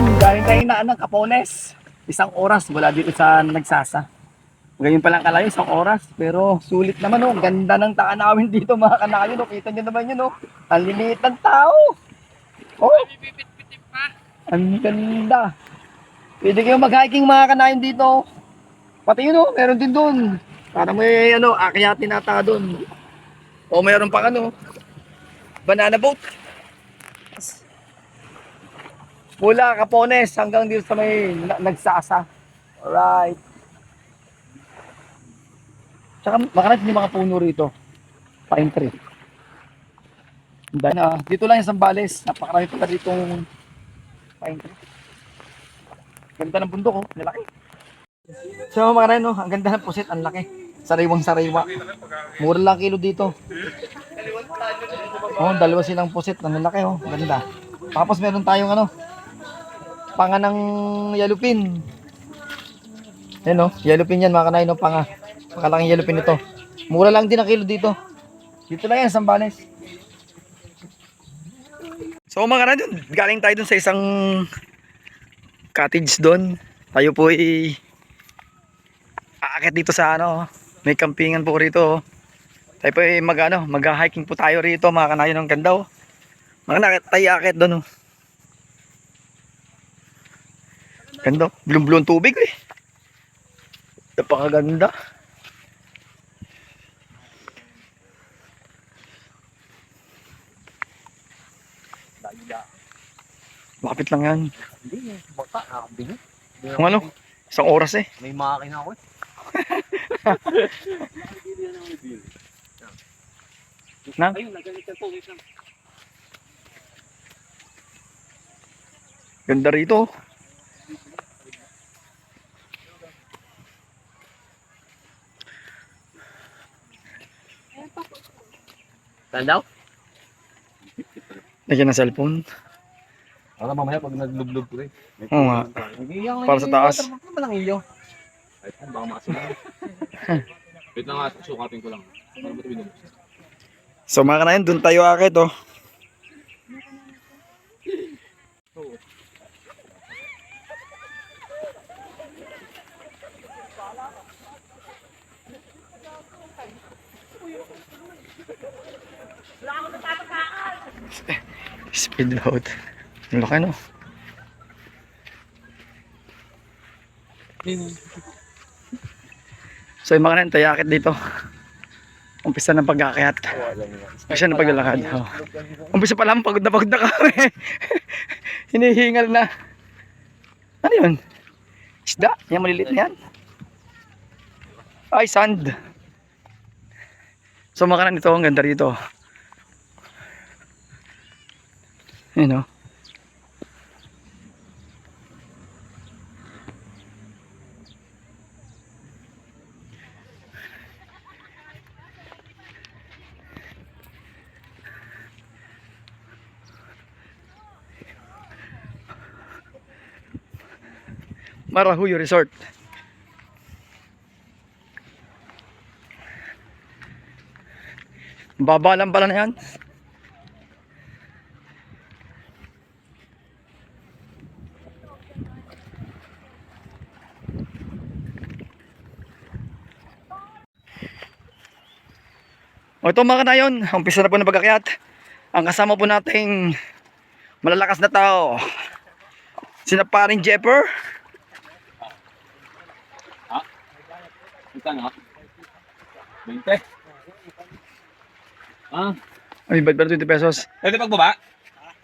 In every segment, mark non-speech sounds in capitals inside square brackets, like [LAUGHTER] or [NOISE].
O yan, galing tayo na ng Kapones. Isang oras mula dito sa Nagsasa. Ganyan pa lang kalayo, isang oras. Pero sulit naman oh. Ganda ng takanawin dito mga kanayo. No? Kita nyo naman yun oh. Ang liliit ng tao. Oh. Ang ganda. Pwede kayo mag-hiking mga kanayon dito. Pati yun oh, meron din doon. Para may ano, akyatin ata doon. O meron pang ano, banana boat. Mula Capones hanggang dito sa may na- nagsasa. Alright. Tsaka makarap yung mga puno rito. Pine tree. Dahil na, dito lang yung Sambales. Napakarami pa ditong pine tree. Ganda ng bundok oh, lalaki. So mga kanan, no, ang ganda ng pusit, ang laki. Sariwang sariwa. Mura lang kilo dito. Oh, dalawa silang pusit, ang laki oh, ganda. Tapos meron tayong ano, panga ng yelupin. Yan oh, yelupin yan mga kanay no, panga. Pakalaking yelupin ito. Mura lang din ang kilo dito. Dito lang yan, Sambales. So mga kanay, dun, galing tayo dun sa isang cottage doon. Tayo po ay aakit dito sa ano, may campingan po rito. Tayo po ay mag ano, mag-hiking po tayo rito mga kanayo ng ganda oh. Mga nakit tayo aakit doon oh. Ganda, ang tubig eh. Napakaganda. Lapit lang yan. Hindi, baka nakabili. Kung ano, isang oras eh. May makina ako eh. Na? Ayun, nagalitan po. Wait lang. Ganda rito. Saan daw? Lagyan ng cellphone. Para mamaya pag naglublog ko rin. Oo nga. Para sa taas. Ano ba lang iyo? Ay, baka makasulat. [LAUGHS] Wait lang nga, sukatin ko lang. So mga kanayan, dun tayo akit oh. Speed boat. Ang laki no. So yung mga kanayan, tayo akit dito. Umpisa ng pag-aakyat. Umpisa ng paglalakad. Oh. Umpisa pa lang, pagod na pagod na kami. [LAUGHS] Hinihingal na. Ano yun? Isda? Yan maliliit na yan. Ay, sand. So makanan ito, ang ganda rito. Yun oh. Marahuyo Resort. Baba lang pala na yan. Ito mga kanayon, umpisa na po ng pagkakyat. Ang kasama po nating malalakas na tao. Sina paring Jepper. Ito nga. 20. Ah, Ay, ba't ba 20 pesos? pwede pagbaba?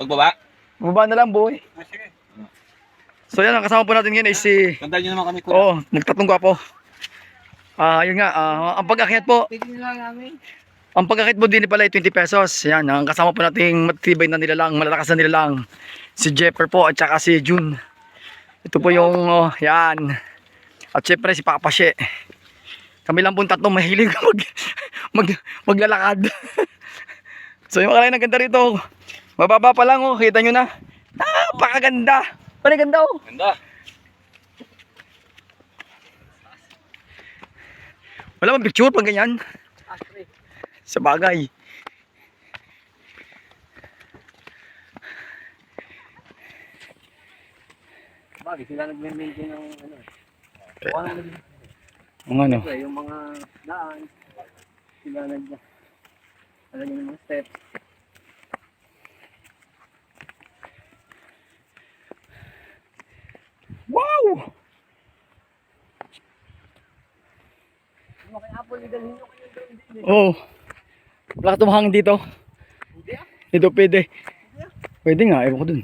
Pagbaba? Baba na lang, boy. Ah, sige. So yan, ang kasama po natin ngayon ay si... Tandaan nyo naman kami kuya. Oo, oh, nagtatlong gwapo. Ah, yun nga, ah, ang pag-akyat po, Tignan lang namin. Ang pag-akyat po din pala ay 20 pesos. Yan, ang kasama po nating matibay na nilalang, malalakas na nilalang. Si Jeffer po at saka si June. Ito po yung, oh, yan. At syempre si Papa She. Kami lang po tatlong mahilig [LAUGHS] mag, mag, maglalakad. [LAUGHS] so yung mga ng ganda rito. Mababa pa lang oh, kita nyo na. Napakaganda. Pare ganda oh. Ganda. Wala bang picture pag ganyan? Sa bagay. Pag sila nagme-maintain ng ano. Kung ano Ang ano? Yung mga daan, sila nag talaga ng mga steps. Wow! Kaya Apple, idalhin nyo kayo doon din eh. Oh. Wala ka tumahangin dito. Hindi ah. Dito pwede. Pwede nga, ewan ko dun.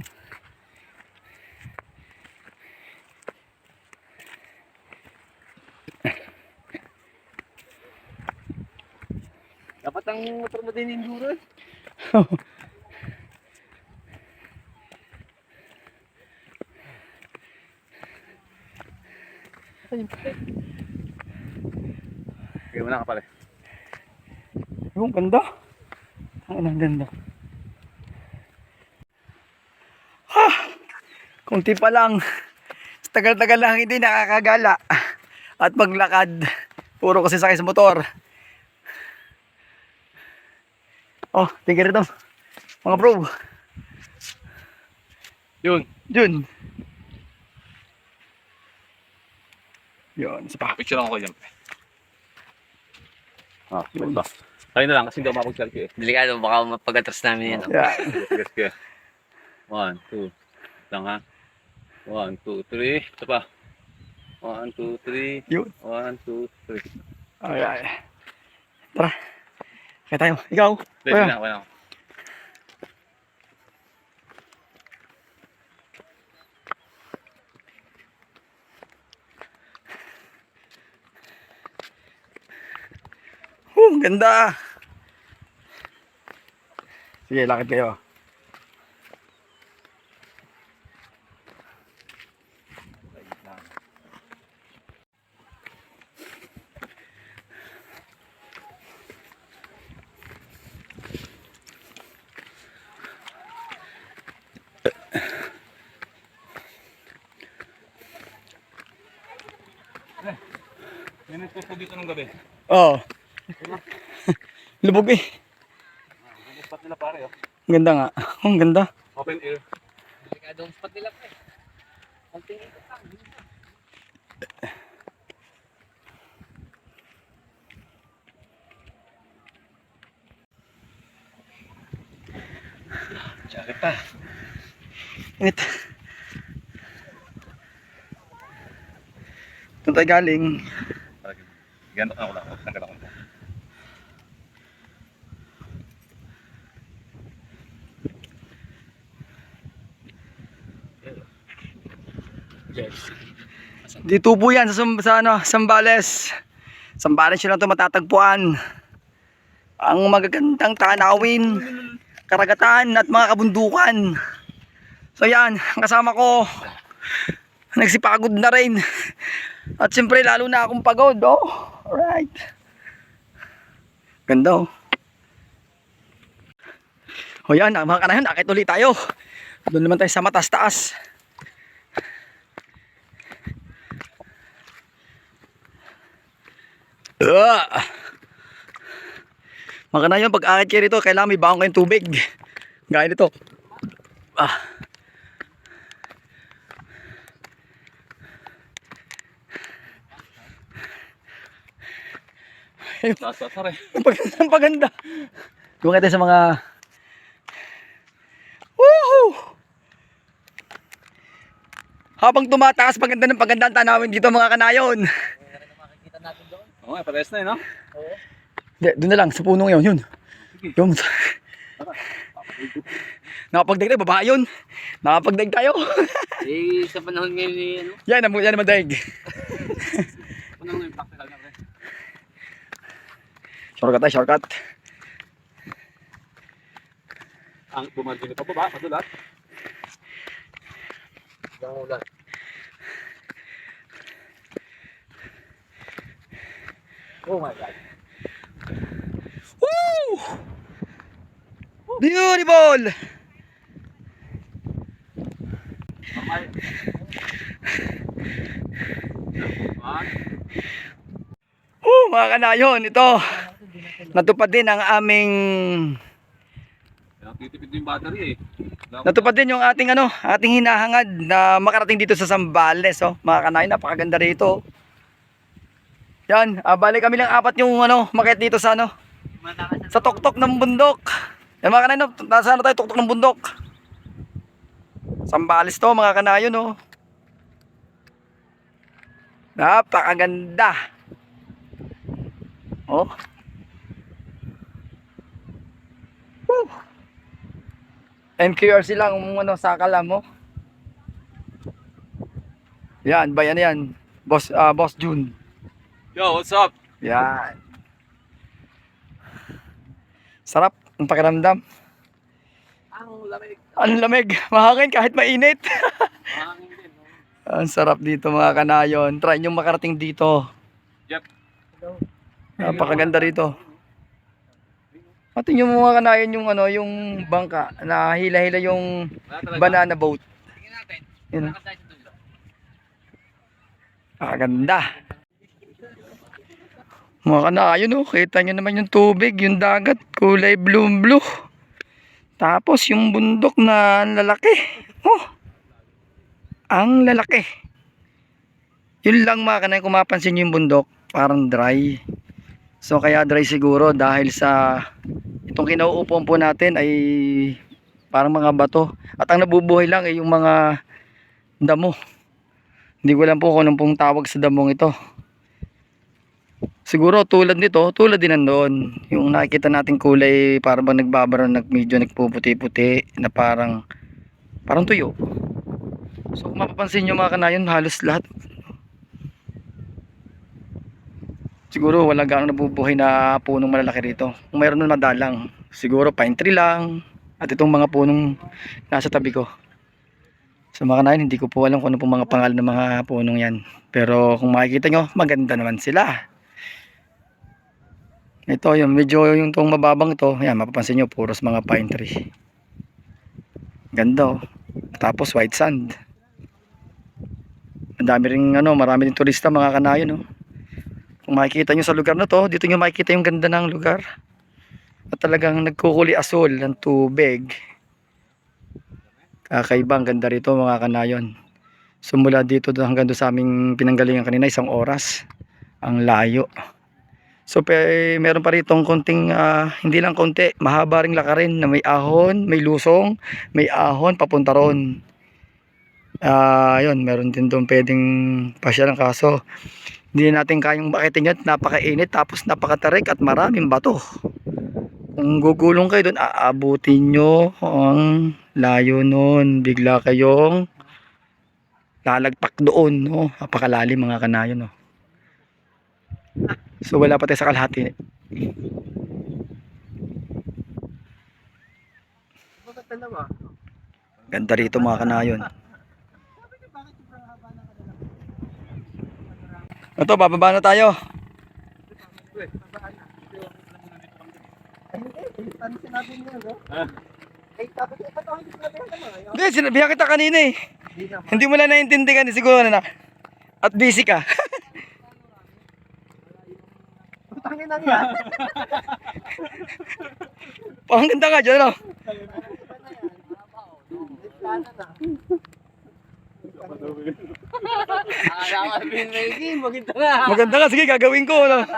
Dapat ang motor mo din enduro eh. Puti? Okay, wala ka pala. Yung ganda. Ang ang ganda. Ha! Kunti pa lang. Tagal-tagal lang hindi nakakagala. At maglakad. Puro kasi sakay sa motor. Oh, tingin rito. Mga bro. Yun. Jun. Yun, isa pa. Picture ako dyan. Ah, yun ba? Tayo na lang kasi hindi ako makapag-selfie eh. Delikado, baka mapag-atras namin yan. Yeah. Sige, sige. One, two. Lang ha. One, two, three. Ito pa. One, two, three. Yun. One, two, three. Ay, ay. Tara. Kaya tayo. Ikaw. Kuya. na, wala. Uh, ganda. Sige, lakad kayo. Yan ito po dito ng gabi. Oo. Oh. [LAUGHS] Lubog eh. Ang spot nila pare oh. Ang ganda nga. [LAUGHS] Ang ganda. Open air. Delikado ang spot nila pa eh. Ang tingin ko lang. Tsaka pa. Init. Doon tayo galing. Gano'n ako lang. Tanggal ako. Dito po yan sa, sa ano, Sambales. Sambales yun lang ito matatagpuan. Ang magagandang tanawin, karagatan at mga kabundukan. So yan, kasama ko. Nagsipagod na rin. At siyempre lalo na akong pagod. Oh, alright. Ganda oh. O yan, mga kanayon, akit ulit tayo. Doon naman tayo sa matas-taas. Ah! Mga na yun, pag akit kayo rito, kailangan may baong kayong tubig. Gaya nito. Ah. Pare. Ang paganda, ang paganda. Kayo tayo sa mga... Woohoo! Habang tumataas, paganda ng paganda ang tanawin dito mga kanayon. Makikita natin doon. Oo nga, parehas na yun, no? Hindi, doon na lang, sa punong yun, [LAUGHS] yun. Yung... Nakapagdag tayo, baba yun. Nakapagdag tayo. Eh, sa panahon ngayon ni ano, yan, ang yan ang madag. Ano yung practical na, pre? Shortcut tayo, shortcut. Ang bumagin pa baba, madulat. yung ulan. Oh my God. Woo! Beautiful! Woo, mga kanayon, ito. Natupad din ang aming Titipid yung battery eh. Natupad din yung ating ano, ating hinahangad na makarating dito sa Zambales, oh. Mga kanay, napakaganda rito. Oh. Yan, ah, bali kami lang apat yung ano, makit dito sa ano, sa tuktok ng bundok. Yan mga kanay, no, nasa ano tayo, tuktok ng bundok. Zambales to, mga kanayon, no. Napakaganda. Oh. Woo. NQRC lang kung ano sa akala mo. Yan, bayan yan. Boss ah, Boss June. Yo, what's up? Yan. Sarap ang pakiramdam. Ang lamig. Ang lamig, mahangin kahit mainit. Hangin din. no? ang sarap dito mga kanayon. Try nyo makarating dito. Yep. Napakaganda rito. Pati yung mga kanayon yung ano, yung bangka na hila-hila yung banana boat. Tingnan natin. Yun. Kasi sa dulo. Ah, ganda. Mga kanayon, oh. Kita nyo naman yung tubig, yung dagat, kulay blue-blue. Tapos yung bundok na lalaki. Oh. Ang lalaki. Yun lang mga kanayon, kung mapansin nyo yung bundok, parang dry. So kaya dry siguro dahil sa itong kinauupuan po natin ay parang mga bato. At ang nabubuhay lang ay yung mga damo. Hindi ko alam po kung anong pong tawag sa damong ito. Siguro tulad nito, tulad din nandoon. Yung nakikita nating kulay parang bang nagbabaro, nag, medyo nagpuputi-puti na parang parang tuyo. So kung mapapansin nyo mga kanayon, halos lahat. Siguro wala gaano nabubuhay na punong malalaki rito. Kung mayroon nun madalang, siguro pine tree lang. At itong mga punong nasa tabi ko. Sa mga kanayon, hindi ko po alam kung ano pong mga pangalan ng mga punong yan. Pero kung makikita nyo, maganda naman sila. Ito, yung medyo yung tong mababang ito, yan, mapapansin nyo, puros mga pine tree. Ganda oh. Tapos white sand. Ang dami rin, ano, marami din turista mga kanayon oh. Kung makikita nyo sa lugar na to, dito nyo makikita yung ganda ng lugar. At talagang nagkukuli asol ng tubig. Kakaiba, ang ganda rito mga kanayon. So mula dito hanggang doon sa aming pinanggalingan kanina, isang oras. Ang layo. So pe, meron pa rito konting, ah, hindi lang konti, mahaba ring lakarin na may ahon, may lusong, may ahon, papunta ron. Ah, yun, meron din doon pwedeng pasya ng kaso. Hindi natin kayang bakitin yun, napakainit, tapos napakatarik at maraming bato. Kung gugulong kayo doon, aabutin nyo ang layo nun. Bigla kayong lalagpak doon, no? Napakalalim mga kanayo, no? So wala pa tayo sa kalahati. Bakit dalawa? Ganda rito mga kanayon. Ito, bababa na tayo. Hindi sinabihan kita kanina eh. Hindi mo lang naiintindihan eh, siguro na. At busy ka. Na niya. Ang ganda nga dyan, no? May plano na. Maganda nga, sige, gagawin ko. No?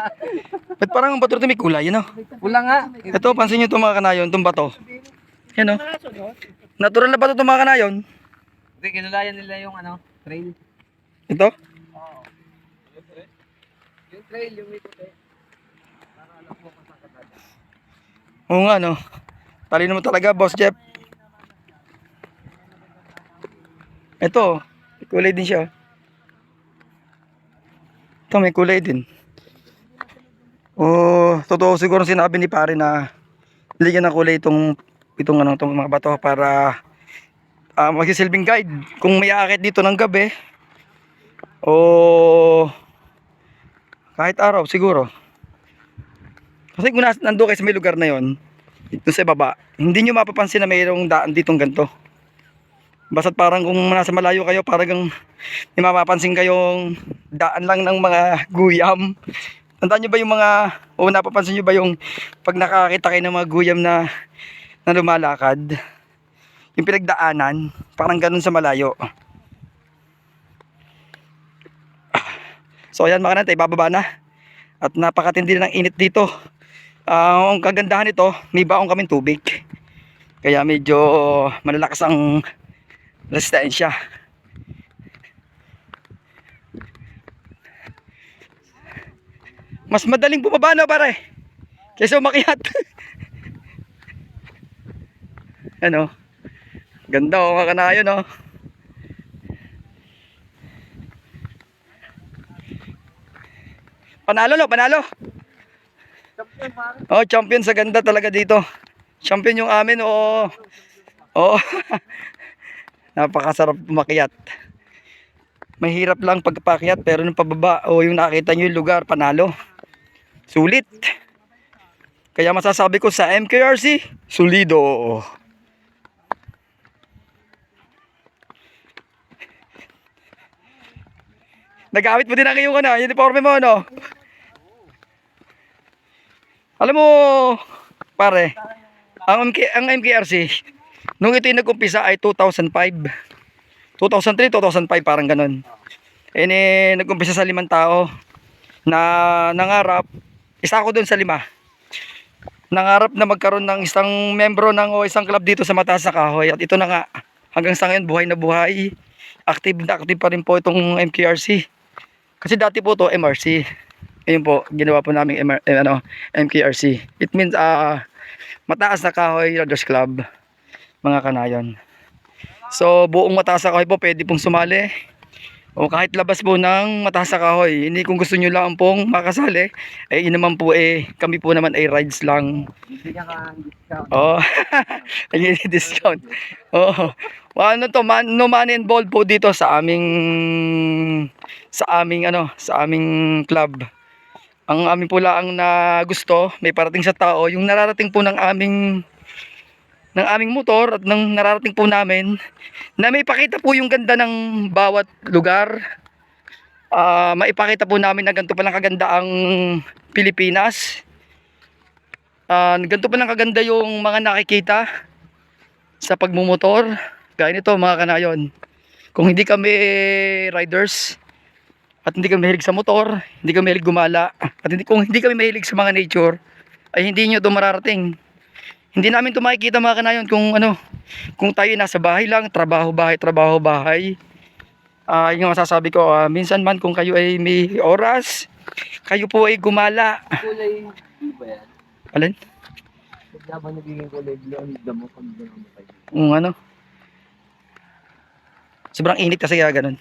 Ba't parang ang bato rito may kulay, yun, no? Wala nga. Ito, pansin nyo itong mga kanayon, itong bato. Yan, no? Natural na bato itong mga kanayon. Hindi, kinulayan nila yung ano, trail. Ito. Yung trail, yung may puti. Oo nga, no? Talino mo talaga, Boss Jeff. Ito, kulay din siya. oh. Ito, may kulay din. Oh, totoo siguro sinabi ni pare na ligyan ng kulay itong itong ano itong mga bato para ah magsisilbing guide kung may aakit dito ng gabi o kahit araw siguro. Kasi kung nandun kayo sa may lugar na yon, doon sa baba, hindi nyo mapapansin na mayroong daan ditong ganito. Basta't parang kung nasa malayo kayo, parang may mapapansin kayong daan lang ng mga guyam. Tandaan nyo ba yung mga, o napapansin nyo ba yung pag nakakita kayo ng mga guyam na na lumalakad. Yung pinagdaanan, parang ganun sa malayo. So ayan mga kanante, bababa na. At napakatindi ng init dito. Ah, ang kagandahan nito, may baong kaming tubig. Kaya medyo malalakas ang resistensya. Mas madaling bumaba na pare. Kaysa umakyat. [LAUGHS] ano? Ganda oh, kakanayon oh. Panalo lo, panalo. Oh, champion sa ganda talaga dito. Champion yung amin, oo. Oo. [LAUGHS] Napakasarap umakyat. Mahirap lang pagpakyat pero nung pababa o yung nakita nyo yung lugar, panalo. Sulit. Kaya masasabi ko sa MKRC, sulido. Nagamit mo din ang iyong ano, uniforme mo, no? Alam mo, pare, ang, MK, ang MKRC, nung ito yung nag-umpisa ay 2005. 2003, 2005, parang ganun. And eh, nag-umpisa sa limang tao na nangarap, isa ako dun sa lima. Nangarap na magkaroon ng isang membro ng o isang club dito sa Mataas na Kahoy. At ito na nga, hanggang sa ngayon, buhay na buhay. Active na active pa rin po itong MKRC. Kasi dati po to MRC. Ngayon po, ginawa po namin MR, eh, ano, MKRC. It means ah Mataas na Kahoy Riders Club. Mga kanayon. So, buong Mataas na Kahoy po pwede pong sumali. O kahit labas po ng Mataas na Kahoy. Hindi kung gusto nyo lang pong makasali. Eh, yun po eh, kami po naman ay rides lang. Bigyan ka discount. Oo. Ayun [LAUGHS] yung discount. Oo. Ano to, man, no money involved po dito sa aming sa aming ano, sa aming club. Ang amin po lang na gusto, may parating sa tao, yung nararating po ng aming ng aming motor at ng nararating po namin na may pakita po yung ganda ng bawat lugar. Ah, maipakita po namin na ganito palang kaganda ang Pilipinas. Ah, ganito palang kaganda yung mga nakikita sa pagmumotor. Gaya nito mga kanayon. Kung hindi kami riders at hindi kami mahilig sa motor, hindi kami mahilig gumala, at hindi, kung hindi kami mahilig sa mga nature, ay hindi nyo ito mararating. Hindi namin ito makikita mga kanayon kung ano, kung tayo nasa bahay lang, trabaho bahay, trabaho bahay. Ah, yung masasabi ko, ah, minsan man kung kayo ay may oras, kayo po ay gumala. Kulay blue ba yan? Alin? Ba nagiging kulay blue ang damo pag gano'n mo kayo? Kung ano. Sobrang init kasi kaya ganun.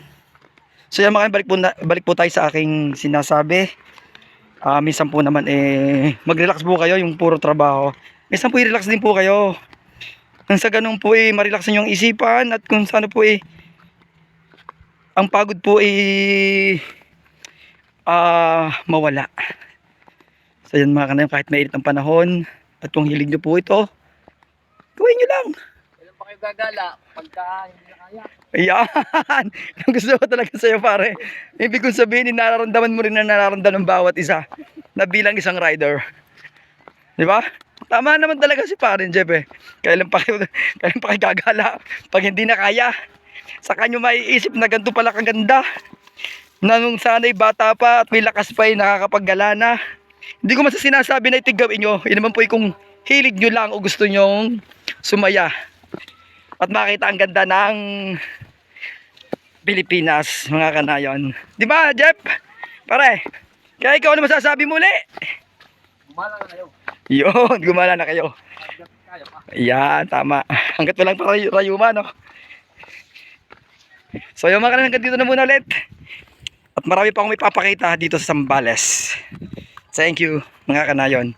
So yan mga balik po, na, balik po tayo sa aking sinasabi. Ah, minsan po naman eh mag-relax po kayo yung puro trabaho. Minsan po i-relax din po kayo. Nang sa ganun po eh ma-relax yung isipan at kung saan po eh ang pagod po eh ah mawala. So yan mga kanayon kahit mainit ang panahon at kung hilig nyo po ito, gawin nyo lang. Kailan pa kayo gagala? Pagka hindi na kaya. Ayan! [LAUGHS] Gusto ko talaga sa'yo pare. Ibig kong sabihin, nararamdaman mo rin na nararamdaman ng bawat isa na bilang isang rider. Di ba? Tama naman talaga si pare Jeff eh. Kailan pa [LAUGHS] kailan pa kayo gagala pag hindi na kaya. Sa kanyo maiisip na ganito pala kaganda. Na nung sana'y bata pa at may lakas pa ay nakakapaggala na. Hindi ko masa sinasabi na itigawin nyo. Yun naman po ay kung hilig nyo lang o gusto nyong sumaya at makita ang ganda ng Pilipinas, mga kanayon. Di ba, Jeff? Pare, kaya ikaw ano masasabi muli? Gumala na kayo. Yun, [LAUGHS] gumala na kayo. Yan, tama. Hanggat walang para rayuma, no? So, yung mga kanayon, dito na muna ulit. At marami pa akong ipapakita dito sa Sambales. Thank you, mga kanayon.